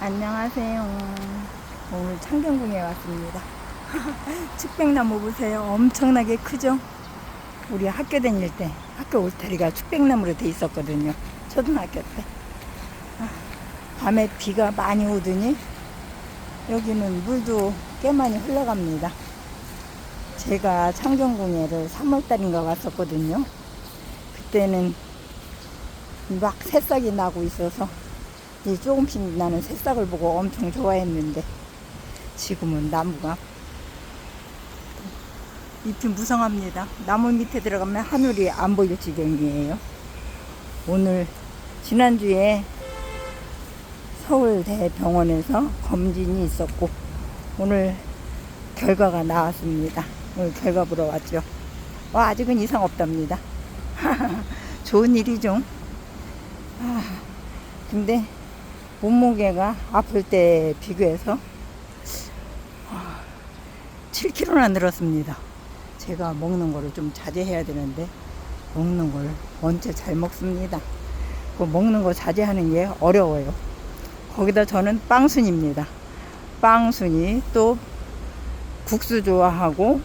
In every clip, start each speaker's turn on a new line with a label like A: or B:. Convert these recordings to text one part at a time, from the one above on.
A: 안녕하세요. 오늘 창경궁에 왔습니다. 축백나무 보세요. 엄청나게 크죠? 우리 학교 다닐 때 학교 울타리가 축백나무로 돼 있었거든요. 초등학교 때. 아, 밤에 비가 많이 오더니 여기는 물도 꽤 많이 흘러갑니다. 제가 창경궁에를 3월달인가 왔었거든요. 그때는 막 새싹이 나고 있어서 이 조금씩 나는 새싹을 보고 엄청 좋아했는데 지금은 나무가 잎이 무성합니다. 나무 밑에 들어가면 하늘이 안 보일 지경이에요. 오늘 지난주에 서울대병원에서 검진이 있었고 오늘 결과가 나왔습니다. 오늘 결과 보러 왔죠. 와, 아직은 이상 없답니다. 좋은 일이죠. 아, 근데 몸무게가 아플 때 비교해서 7kg나 늘었습니다. 제가 먹는 거를 좀 자제해야 되는데 먹는 걸 원체 잘 먹습니다. 그 먹는 거 자제하는 게 어려워요. 거기다 저는 빵순입니다. 빵순이 또 국수 좋아하고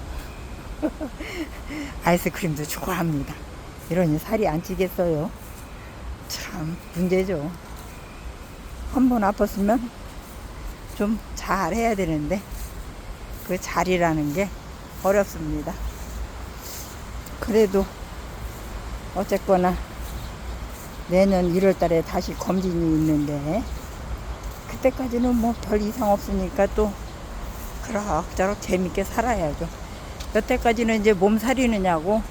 A: 아이스크림도 좋아합니다. 이러니 살이 안 찌겠어요. 참 문제죠. 한 번 아팠으면 좀 잘 해야 되는데 그 잘이라는 게 어렵습니다. 그래도 어쨌거나 내년 1월 달에 다시 검진이 있는데 그때까지는 뭐 별 이상 없으니까 또 그럭저럭 재밌게 살아야죠. 여태까지는 이제 몸살이느냐고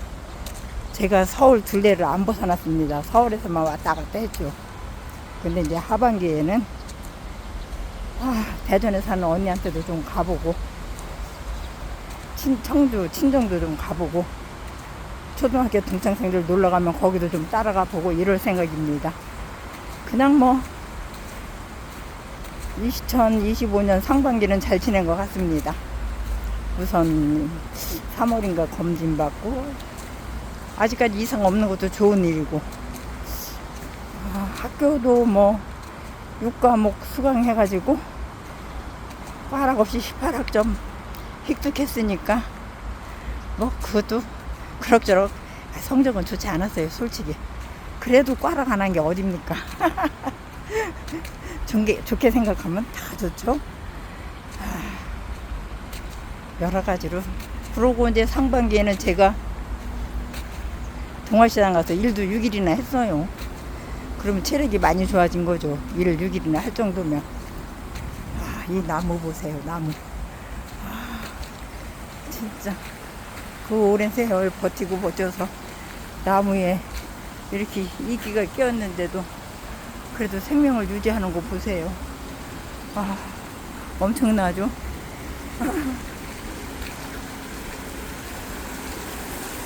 A: 제가 서울 둘레를 안 벗어났습니다. 서울에서만 왔다 갔다 했죠. 근데 이제 하반기에는 아, 대전에 사는 언니한테도 좀 가보고 친, 청주, 친정도 좀 가보고 초등학교 동창생들 놀러 가면 거기도 좀 따라가 보고 이럴 생각입니다. 그냥 뭐 2025년 상반기는 잘 지낸 것 같습니다. 우선 3월인가 검진 받고 아직까지 이상 없는 것도 좋은 일이고 아, 학교도 뭐 6과목 수강해가지고 과락 없이 18학 점 획득했으니까 뭐 그것도 그럭저럭 성적은 좋지 않았어요 솔직히. 그래도 과락 안 한 게 어딥니까? 좋게, 좋게 생각하면 다 좋죠. 아, 여러 가지로. 그러고 이제 상반기에는 제가 동아시장 가서 일도 6일이나 했어요 그러면 체력이 많이 좋아진 거죠 일을 6일이나 할 정도면 아, 이 나무 보세요 나무 진짜 그 오랜 세월 버티고 버텨서 나무에 이렇게 이기가 끼었는데도 그래도 생명을 유지하는 거 보세요. 아, 엄청나죠?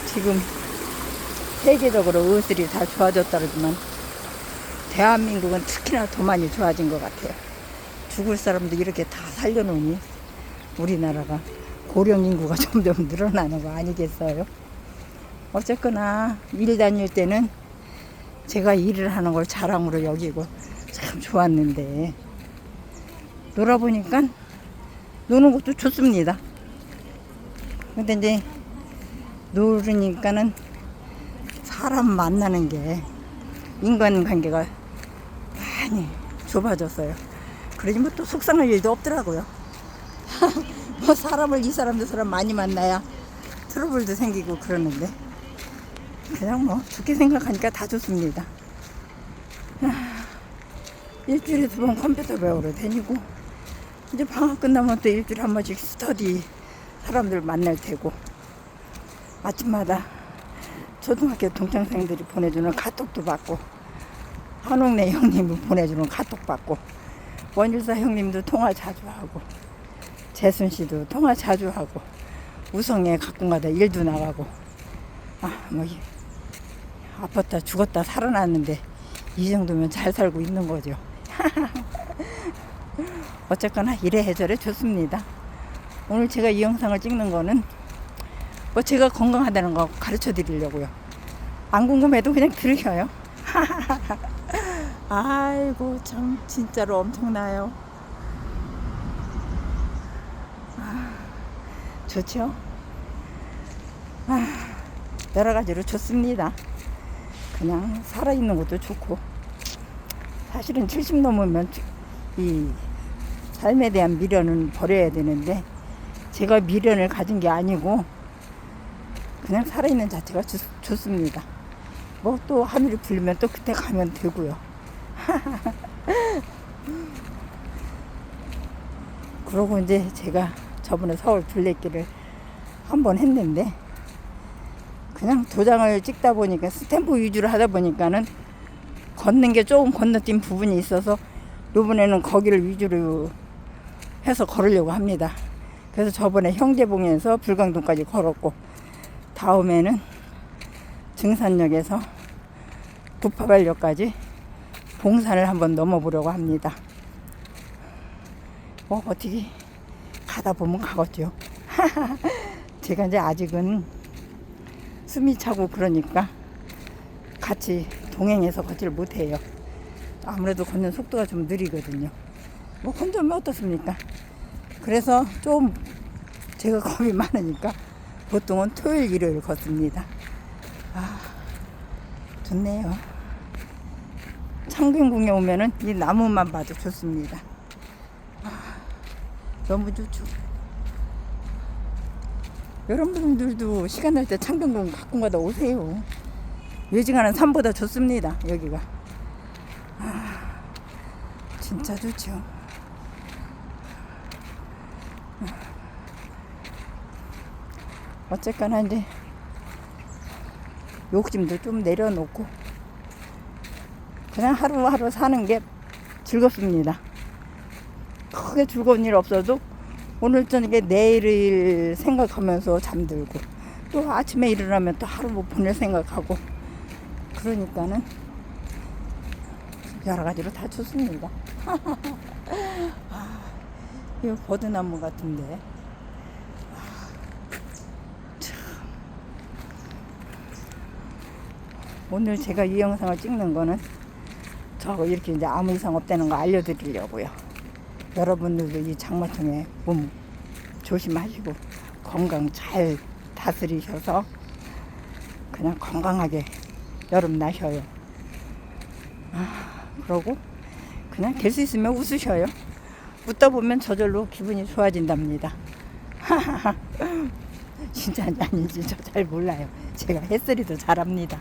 A: 지금 세계적으로 의술이 다 좋아졌다 그러지만 대한민국은 특히나 더 많이 좋아진 것 같아요. 죽을 사람도 이렇게 다 살려놓으니 우리나라가 고령 인구가 점점 늘어나는 거 아니겠어요? 어쨌거나 일 다닐 때는 제가 일을 하는 걸 자랑으로 여기고 참 좋았는데 놀아보니까 노는 것도 좋습니다. 근데 이제 놀으니까는 사람 만나는 게 인간관계가 많이 좁아졌어요. 그러니 뭐 또 속상할 일도 없더라고요. 뭐 사람을 이 사람 저 사람 많이 만나야 트러블도 생기고 그러는데 그냥 뭐 좋게 생각하니까 다 좋습니다. 하, 일주일에 두 번 컴퓨터 배우러 다니고 이제 방학 끝나면 또 일주일에 한 번씩 스터디 사람들 만날 테고 아침마다 초등학교 동창생들이 보내주는 카톡도 받고 한옥내 형님이 보내주는 카톡 받고 원일사 형님도 통화 자주 하고 재순 씨도 통화 자주 하고 우성에 가끔가다 일도 나가고 아뭐 아팠다 죽었다 살아났는데 이 정도면 잘 살고 있는 거죠. 어쨌거나 이래저래 좋습니다. 오늘 제가 이 영상을 찍는 거는 뭐 제가 건강하다는 거 가르쳐 드리려고요. 안 궁금해도 그냥 들으셔요. 아이고 참 진짜로 엄청나요. 아, 좋죠? 아, 여러 가지로 좋습니다. 그냥 살아있는 것도 좋고 사실은 70 넘으면 이 삶에 대한 미련은 버려야 되는데 제가 미련을 가진 게 아니고 그냥 살아있는 자체가 좋, 습니다 뭐 또 하늘이 불면 또 그때 가면 되고요. 그러고 이제 제가 저번에 서울 둘레길을 한 번 했는데 그냥 도장을 찍다 보니까 스탬프 위주로 하다 보니까는 걷는 게 조금 건너뛴 부분이 있어서 이번에는 거기를 위주로 해서 걸으려고 합니다. 그래서 저번에 형제봉에서 불광동까지 걸었고 다음에는 증산역에서 구파발역까지 봉산을 한번 넘어보려고 합니다. 뭐 어떻게 가다 보면 가겠죠. 제가 이제 아직은 숨이 차고 그러니까 같이 동행해서 걷지를 못해요. 아무래도 걷는 속도가 좀 느리거든요. 뭐 혼자면 어떻습니까? 그래서 좀 제가 겁이 많으니까 보통은 토요일, 일요일 걷습니다. 아, 좋네요. 창경궁에 오면은 이 나무만 봐도 좋습니다. 아, 너무 좋죠. 여러분들도 시간 날 때 창경궁 가끔 가다 오세요. 예지가는 산보다 좋습니다. 여기가. 아, 진짜 좋죠. 어쨌거나 이제 욕심도 좀 내려놓고 그냥 하루하루 사는 게 즐겁습니다. 크게 즐거운 일 없어도 오늘 저녁에 내일을 생각하면서 잠들고 또 아침에 일어나면 또 하루 못 보낼 생각하고 그러니까는 여러 가지로 다 좋습니다. 아, 이거 버드나무 같은데. 오늘 제가 이 영상을 찍는 거는 저 이렇게 이제 아무 이상 없다는 거 알려드리려고요. 여러분들도 이 장마통에 몸 조심하시고 건강 잘 다스리셔서 그냥 건강하게 여름 나셔요. 아, 그러고 그냥 될 수 있으면 웃으셔요. 웃다 보면 저절로 기분이 좋아진답니다. 진짜인지 아닌지 저 잘 몰라요. 제가 햇소리도 잘합니다.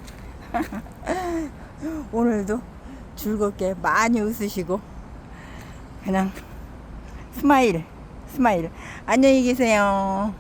A: 오늘도 즐겁게 많이 웃으시고 그냥 스마일 스마일 안녕히 계세요.